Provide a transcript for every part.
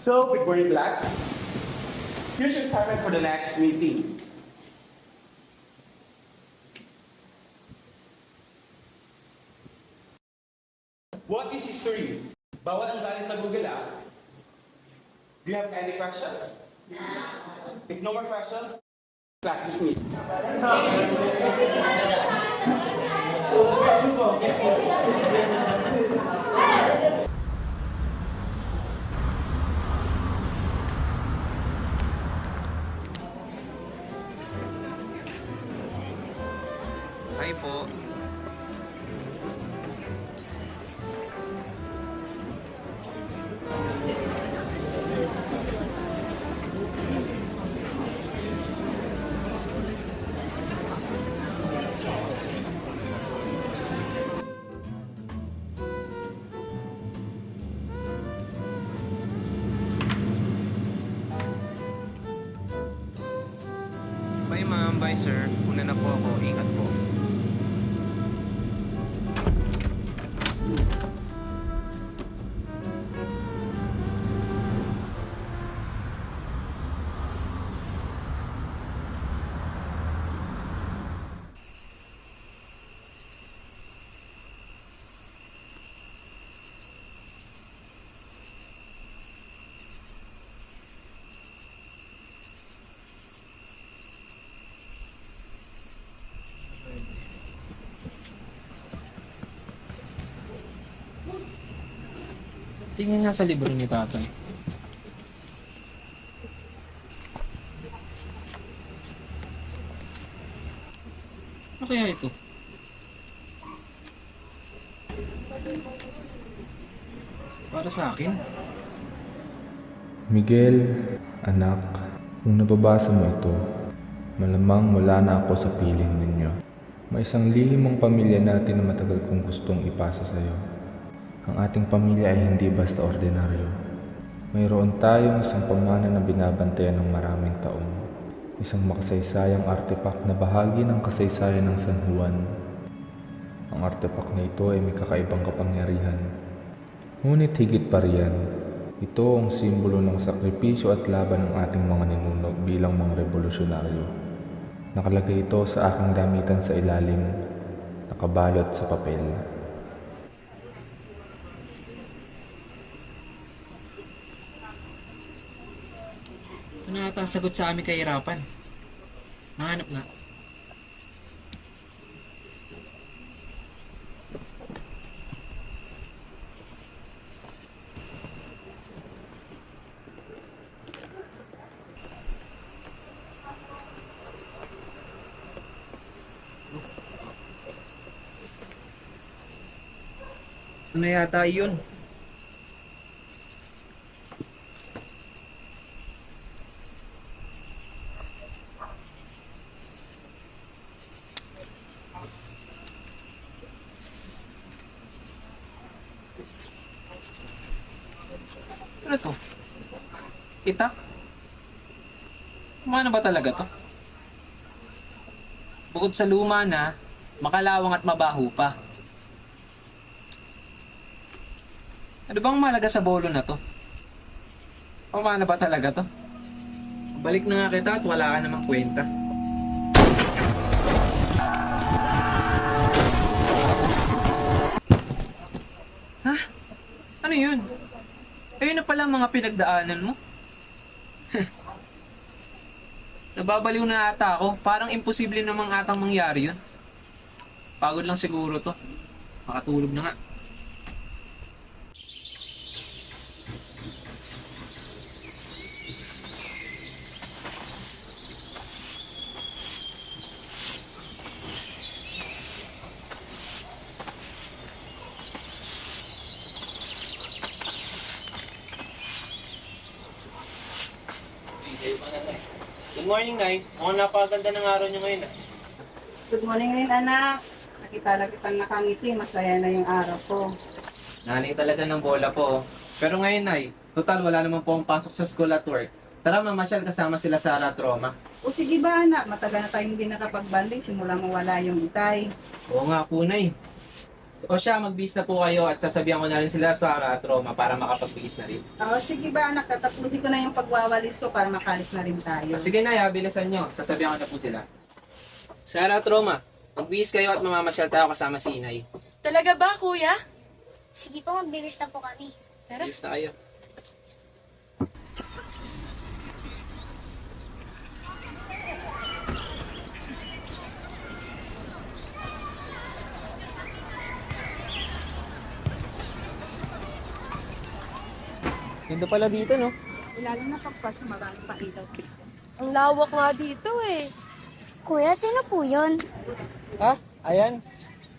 So, good morning class. Here's your assignment for the next meeting. What is history? Bawal ang galing sa Google ah. Do you have any questions? If no more questions, class dismissed. Bye ma'am, bye sir. Una na po ako. Ingat po. Tingin nga sa libro ni tatay. Ano kaya ito? Para sa akin? Miguel, anak, kung nababasa mo ito, malamang wala na ako sa piling ninyo. May isang lihim pamilya natin na matagal kong gustong ipasa sa iyo. Ang ating pamilya ay hindi basta ordinaryo. Mayroon tayong isang pamana na binabantayan ng maraming taon. Isang makasaysayang artepak na bahagi ng kasaysayan ng San Juan. Ang artepak na ito ay may kakaibang kapangyarihan. Ngunit higit pa riyan, ito ang simbolo ng sakripisyo at laban ng ating mga ninuno bilang mga revolusyonaryo. Nakalagay ito sa aking damitan sa ilalim, nakabalot sa papel. Ito na ata sagot sa aming kahirapan. Nahanap nga. Na yata yun. Ano to? Itak? Kumana ba talaga to? Bukod sa luma na, makalawang at mabaho pa. Ano bang malaga sa bolo na to? Kumana ba talaga to? Balik na nga kita at wala ka namang kwenta. Ang mga pinagdaanan mo. Nababaliw na ata ako. Parang imposible namang atang mangyari yun. Pagod lang siguro to. Makatulog na nga. Morning, Nay. Mukhang napakaganda ng araw niyo ngayon. ah. Good morning rin, anak. Nakita lang kitang nakangiti. Masaya na yung araw ko. Nanay talaga ng bola po. oh. Pero ngayon, Nay, total wala naman po ang pasok sa school at work. Tara, mamasyal kasama sila Sarah at Roma. O sige ba, anak? Matagal na tayong hindi nakapag-banding simula mawala yung itay. Oo nga po, Nay. O siya, magbihis na po kayo at sasabihan ko na rin sila sa at Roma para makapagbihis na rin. Oh, sige ba anak, tatapusin ko na yung pagwawalis ko para makalis na rin tayo. O, sige na, bilisan nyo. Sasabihan ko na po sila. Sarah at Roma, magbihis kayo at mamamasyal tayo kasama si Inay. Talaga ba, kuya? Sige po, magbibis na po kami. Tara. Bihis na kayo. Ganda pala dito, no? Lalo na pagpasok, marami pa ilaw. Ang lawak nga dito eh. Kuya, sino po yun? Ha? Ayan.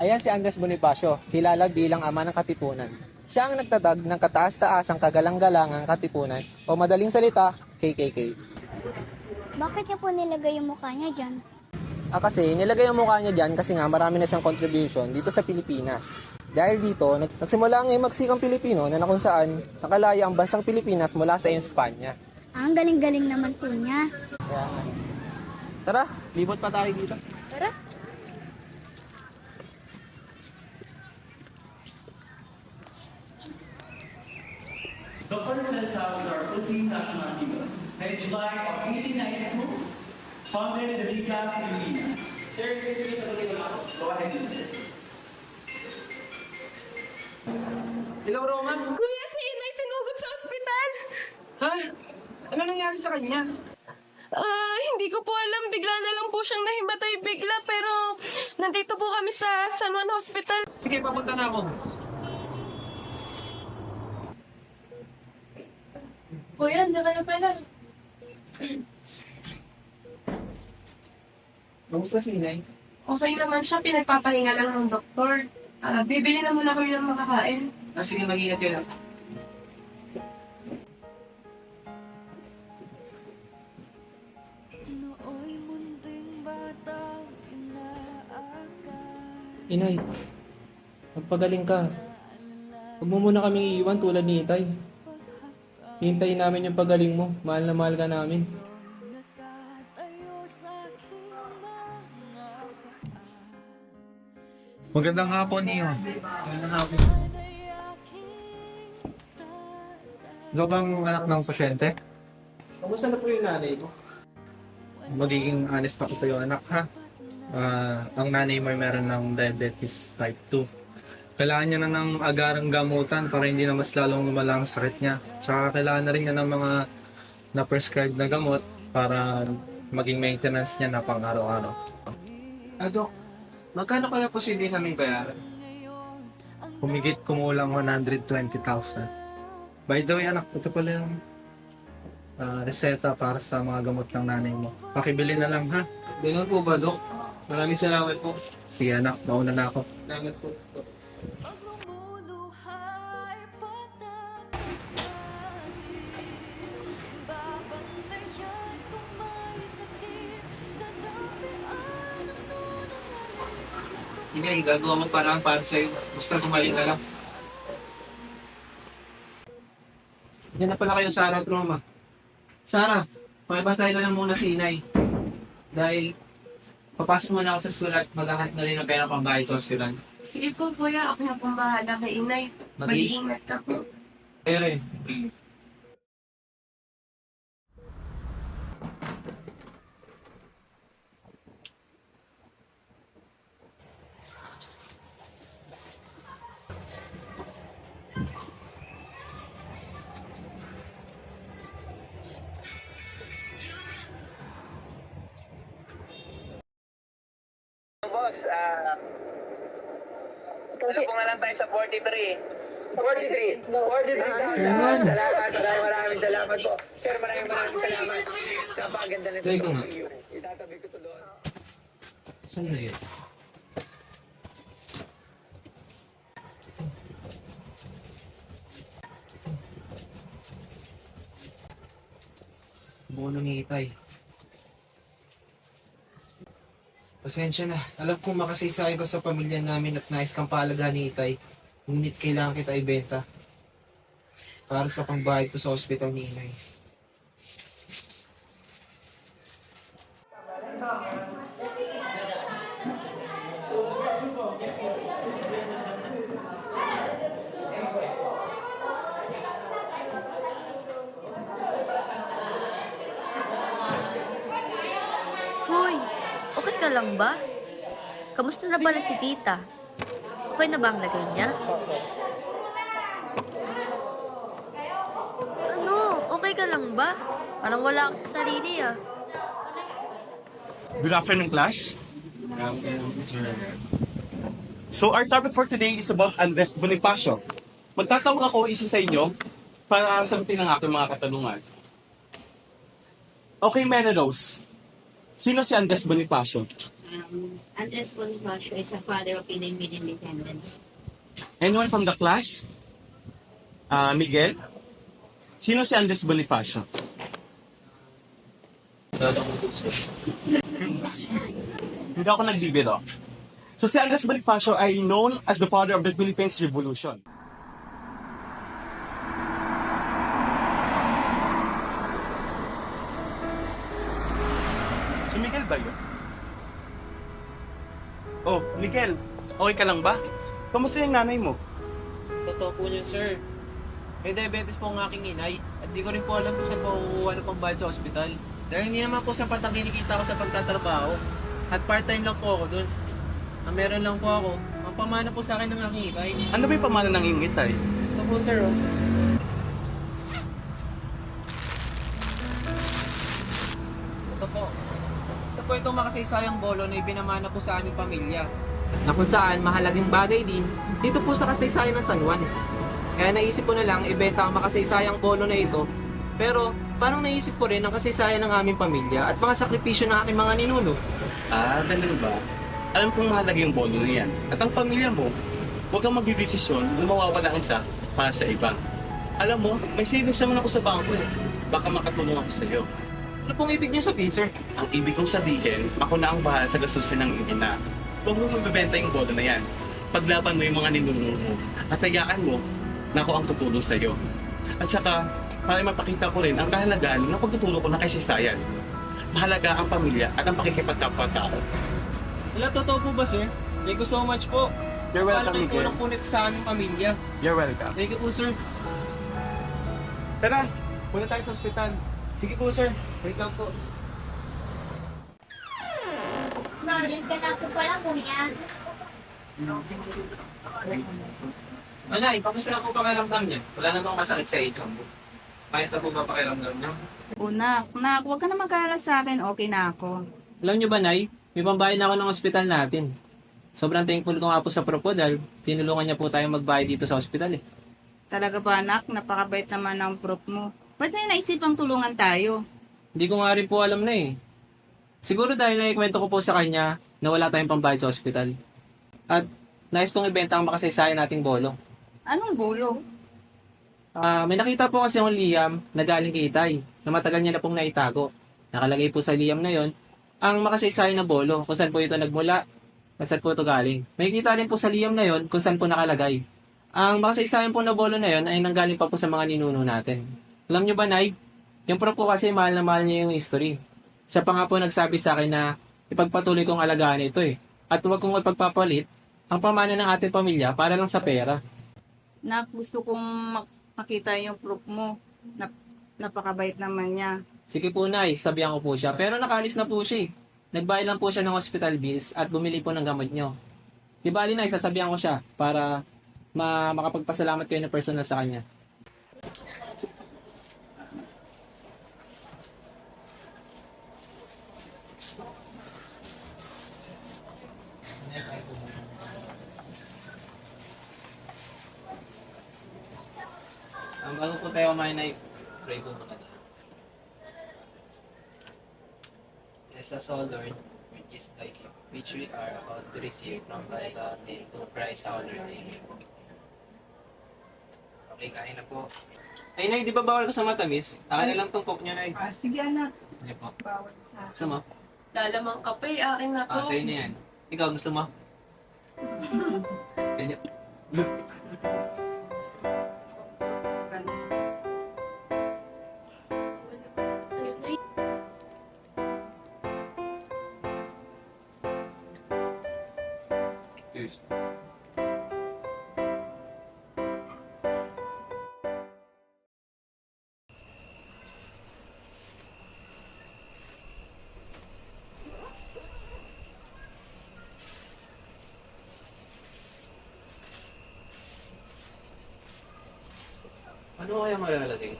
Ayan si Andres Bonifacio, kilala bilang ama ng Katipunan. Siya ang nagtatag ng kataas-taasang kagalang-galangang Katipunan o madaling salita, KKK. Bakit niya po nilagay yung mukha niya dyan? Ah, kasi nilagay ang mukha niya dyan kasi nga marami na siyang contribution dito sa Pilipinas. Dahil dito, nag- nagsimula ang magsikang Pilipino na, kung saan nakalaya ang bansang Pilipinas mula sa Espanya. Ah, ang galing-galing naman po niya. Kaya, tara, libot pa tayo dito. Tara. The first out is our Philippine national anthem. In July of 1892, founded the Liga Filipina. Sir, excuse me, sagutin ko lang ako. Go ahead. Hello, Roman. Kuya, si Inay sinugod sa ospital. Ha? Ano nangyari sa kanya? Ah, hindi ko po alam. Bigla na lang po siyang nahimatay bigla. Pero nandito po kami sa San Juan Hospital. Sige, papunta na ako. Kuya, andiyan ka na pala. Kamusta si Inay? Okay naman siya. Pinagpapahinga lang ng doktor. Ah, bibili na muna kami ng makakain. Ah, sige, mag-ingat kayo. Inay, magpagaling ka. Huwag mo muna kaming iiwan tulad ni Itay. Hintayin namin yung pagaling mo. Mahal na mahal ka namin. Magandang hapon, Ion. Magandang hapon. Ikaw bang anak ng pasyente? Kamusta na po yung nanay ko? Magiging honest ako sa iyo, anak, ha? Ah, ang nanay mo ay meron ng diabetes type 2. Kailangan niya na ng agarang gamutan para hindi na mas lalong lumala ang sakit niya. Tsaka kailangan na rin niya ng mga na-prescribe na gamot para maging maintenance niya na pang araw-araw. Ah, Dok, magkano kaya posible namin bayaran? Humigit kumulang 120,000. By the way, anak, ito pala yung ah, reseta para sa mga gamot ng nanay mo. Pakibili na lang, ha? Ganun po ba, Dok? Maraming salamat po. Sige, anak, mauna na ako. Salamat po. Hindi, gagawa mo parang para sa'yo. Basta gumaling na lang. Yan na pala kayo, Sarah at Roma. Sarah, pakibantay na lang muna si Inay. Dahil papasok muna ako sa school at maghahanap na rin ng pera pang bayad sa hospital. Sige po, kuya. Ako na pong bahala kay Inay. Mag- Mag-iingat ka po. Ere, Boss, ah... Ano po nga lang tayo sa 43? 43? 43,000. Salamat, maraming maraming salamat po. Sir, maraming maraming salamat. Napakaganda nito. Teka nga. Itatabi ko to doon. saan na yun? Buo ng itay. Pasensya na. Alam kong makasaysayan ka sa pamilya namin at nais kang paalaga ni Itay. Ngunit kailangan kita ibenta. Para sa pangbayad ko sa ospital ni Inay. Ba? Kamusta na pala si tita? Okay na ba ang lagay niya? Ano? Okay ka lang ba? Parang wala ka sa sarili ah. Good afternoon, class. So our topic for today is about Andres Bonifacio. Magtatawag ako isa sa inyo para sagutin ang aking mga katanungan. Okay, Mena Rose. Sino si Andres Bonifacio? Um, Andres Bonifacio is a father of Philippine independence. Anyone from the class? Ah, Miguel? Sino si Andres Bonifacio? Hindi ako nagbibiro. So si Andres Bonifacio ay known as the father of the Philippines Revolution. Si Miguel ba yun? Oh, Miguel, okay ka lang ba? Kamusta yung nanay mo? Totoo po niya, sir. May diabetes po ang aking inay at di ko rin po alam kung saan po kukuha ng pambayad sa ospital. Dahil hindi naman po sapat ang kinikita ko sa pagtatrabaho. At part-time lang po ako dun. Ang meron lang po ako, ang pamana po sa akin ng aking inay. Ano ba yung pamana ng iyong itay? Ito po, sir. Oh. Isa po makasaysayang bolo na ibinamana po sa aming pamilya. Na kung saan mahalagang bagay din dito po sa kasaysayan ng San Juan. Kaya naisip ko na lang ibenta ang makasaysayang bolo na ito. Pero parang naisip ko rin ang kasaysayan ng aming pamilya at mga sakripisyo ng aking mga ninuno. Ah, ganun ba? Alam kong mahalaga yung bolo na yan. At ang pamilya mo, huwag kang magdidesisyon na mawawala ang isa para sa iba. Alam mo, may savings naman ako sa bangko eh. Baka makatulong ako sa iyo. Ano pong ibig niyo sabihin, sir? Ang ibig kong sabihin, ako na ang bahala sa gastusin ng ina. Huwag mo mabibenta yung bolo na yan. Paglaban mo yung mga ninuno mo. At hayaan mo na ako ang tutulong sa iyo. At saka, para mapakita ko rin ang kahalagaan ng pagtutulong ko ng kaysaysayan. Mahalaga ang pamilya at ang pakikipagkapwa-tao. Wala, totoo po ba, sir? Thank you so much po. You're welcome, Miguel. tulong po nito sa aming pamilya. You're welcome. Thank you po, sir. Tara, punta tayo sa ospital. Sige po, sir. Wait lang po. Nandiyan ka na po pala, kuya. Anay, kamusta po pakiramdam niya? Wala namang masakit sa inyo. Mayos na po ba pakiramdam niyo? Una, nak, huwag ka na mag-alala sa akin. Okay na ako. Alam niyo ba, Nay? May pambayad na ako ng ospital natin. Sobrang thankful ko nga po sa Propo dahil tinulungan niya po tayo magbayad dito sa ospital eh. Talaga ba, anak? Napakabait naman ng prop mo. Ba't na naisipang tulungan tayo? Hindi ko nga rin po alam na eh. Siguro dahil naikwento ko po sa kanya na wala tayong pambayad sa ospital. At nais kong ibenta ang makasaysayan nating bolo. Anong bulo? Ah, may nakita po kasi yung Liam na galing kay Itay na matagal niya na pong naitago. Nakalagay po sa Liam na yon ang makasaysayan na bolo kung saan po ito nagmula, kung saan po ito galing. May kita rin po sa Liam na yon kung saan po nakalagay. Ang makasaysayan po na bolo na yon ay nanggaling pa po sa mga ninuno natin. Alam niyo ba, Nay? Yung pro po kasi mahal na mahal niya yung history. Siya pa nga po nagsabi sa akin na ipagpatuloy kong alagaan ito eh. At huwag kong ipagpapalit ang pamana ng ating pamilya para lang sa pera. Nak, gusto kong mak- makita yung prop mo. Nap- napakabait naman niya. Sige po, Nay, sabihan ko po siya. Pero nakalis na po siya eh. Nagbayad lang po siya ng hospital bills at bumili po ng gamot nyo. Di bali, Nay, sasabihan ko siya para ma makapagpasalamat kayo na personal sa kanya. Ang bago po tayo kumain ay pray ko muna. Yes, as all Lord, which is thy gift, which we are about to receive from thy God into Christ our Lord. Amen. Okay, kain na po. Ay, Nay, di ba bawal ko sa matamis? Akin na lang tong coke niyo, Nay. Ah, sige, anak. Sige po. Bawal sa Gusto mo? Lalamang kape, akin na to. Ah, sa'yo na yan. Ikaw, gusto mo? Ganyan. Ano kaya malalagay?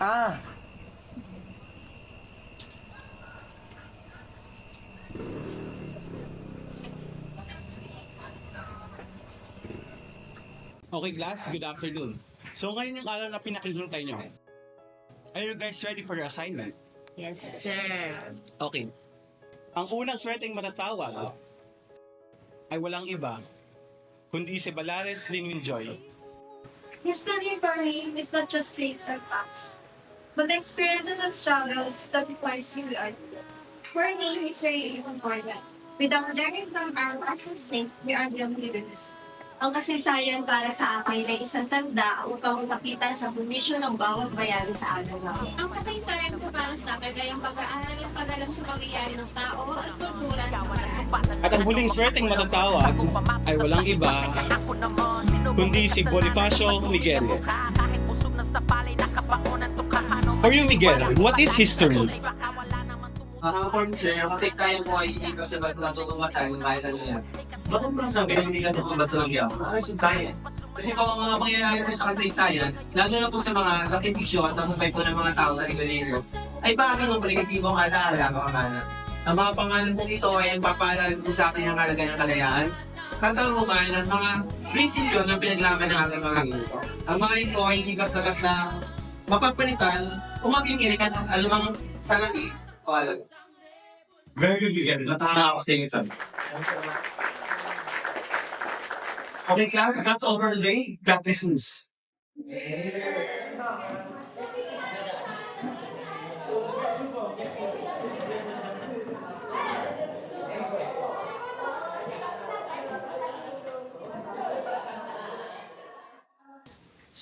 Ah, Okay, class, good afternoon. So ngayon yung araw na pinakihintay nyo. Are you guys ready for your assignment? Yes, sir. Okay. Ang unang swerteng matatawag ay walang iba, kundi si Balares Linwin Joy. History for me is not just dates and facts, but the experiences and struggles that defines you life. For me, history is important. Without learning from our past mistakes, we are the leaders. Ang kasaysayan para sa akin ay isang tanda upang ipakita sa bumisyon ng bawat bayani sa agaw. Ang kasaysayan ko para sa akin ay ang pag-aaral at pag-alam sa pangyayari ng tao at kultura ng. At ang huling swerteng matatawag ay walang iba, kundi si Bonifacio Miguel. For you, Miguel, what is history? Ah, for me, sir, kasi kaya po ay hindi basta basta natutumasan yung kahit ano yan. Bakit mo sabihin hindi ka basta lang yan? Ano yung science? Kasi po ang mga pangyayari po sa kasaysayan, lalo na po sa mga sakripisyo at tagumpay po ng mga tao sa ligalino, ay bakit ng negatibong alaala mga mana? Ang mga pangalan po ito ay ang papalan po sa atin ang halaga ng kalayaan, katarungan at mga prinsipyo na pinaglaman ng ating mga grupo. Ang mga ito ay hindi basta-basta mapapalitan o maging irikan ang alamang sanali o alam. Very good, Miguel. Nataka ako sa inyo, son. Okay, class, that's over the day. Got lessons.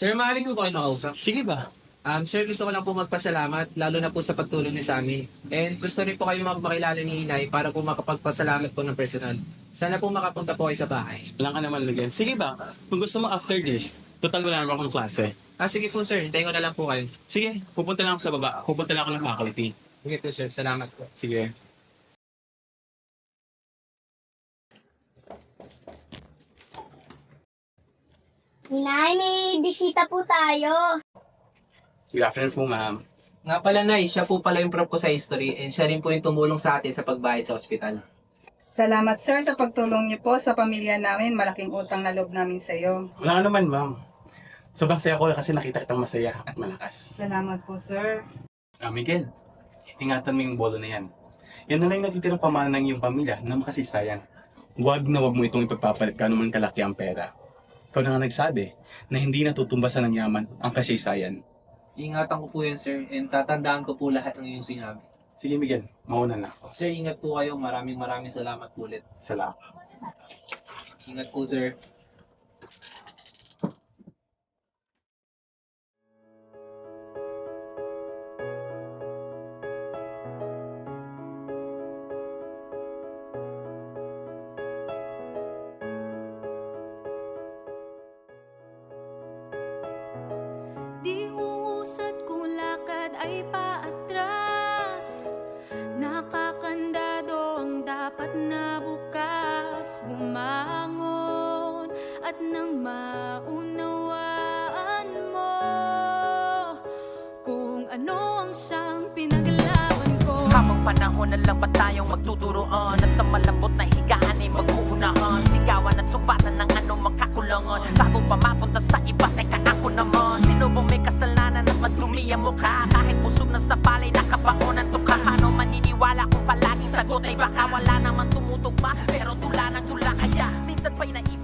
Sir, maaari po ba kayo makausap? Sige ba? Um, sir, gusto ko lang po magpasalamat, lalo na po sa pagtulong niyo sa amin. And gusto rin po kayo makapakilala ni Inay para po makapagpasalamat po ng personal. Sana po makapunta po kayo sa bahay. Walang ka naman, Miguel. Sige ba? Kung gusto mo after this, total wala naman akong klase. Ah, sige po sir, hintayin ko na lang po kayo. Sige, pupunta lang ako sa baba. Pupunta lang ako ng faculty. Sige po sir, salamat po. Sige. Inay, may bisita po tayo. Good afternoon po, ma'am. Nga pala Nay, siya po pala yung prof ko sa history and siya rin po yung tumulong sa atin sa pagbayad sa ospital. Salamat sir sa pagtulong niyo po sa pamilya namin. Malaking utang na loob namin sa iyo. Wala ka naman, ma'am. Sobrang saya ko kasi nakita kitang masaya at malakas. Salamat po sir. Ah, Miguel, ingatan mo yung bolo na yan. Yan na lang yung natitirang pamana ng iyong pamilya na makasisayang. Huwag na huwag mo itong ipagpapalit ka naman kalaki ang pera. Ikaw na nga nagsabi na hindi natutumbasan ng yaman ang kasaysayan. Ingatan ko po yun sir and tatandaan ko po lahat ng iyong sinabi. Sige Miguel, mauna na ako. Sir, ingat po kayo. Maraming maraming salamat po ulit. Salamat. Ingat po sir. Ano ang siyang pinaglaban ko? Habang panahon na lang ba tayong magtuturoan At sa malambot na higaan ay mag-uunahan. Sigawan at sumbatan ng ano makakulangan. Bago pa mapunta sa iba, teka ako naman. Sino bang may kasalanan at madumi ang mukha? Kahit busog na sa palay, nakabaon ang tukha. Paano maniniwala kung palaging sagot ay baka wala naman tumutugma? Pero tula ng tula kaya minsan pa'y naiisip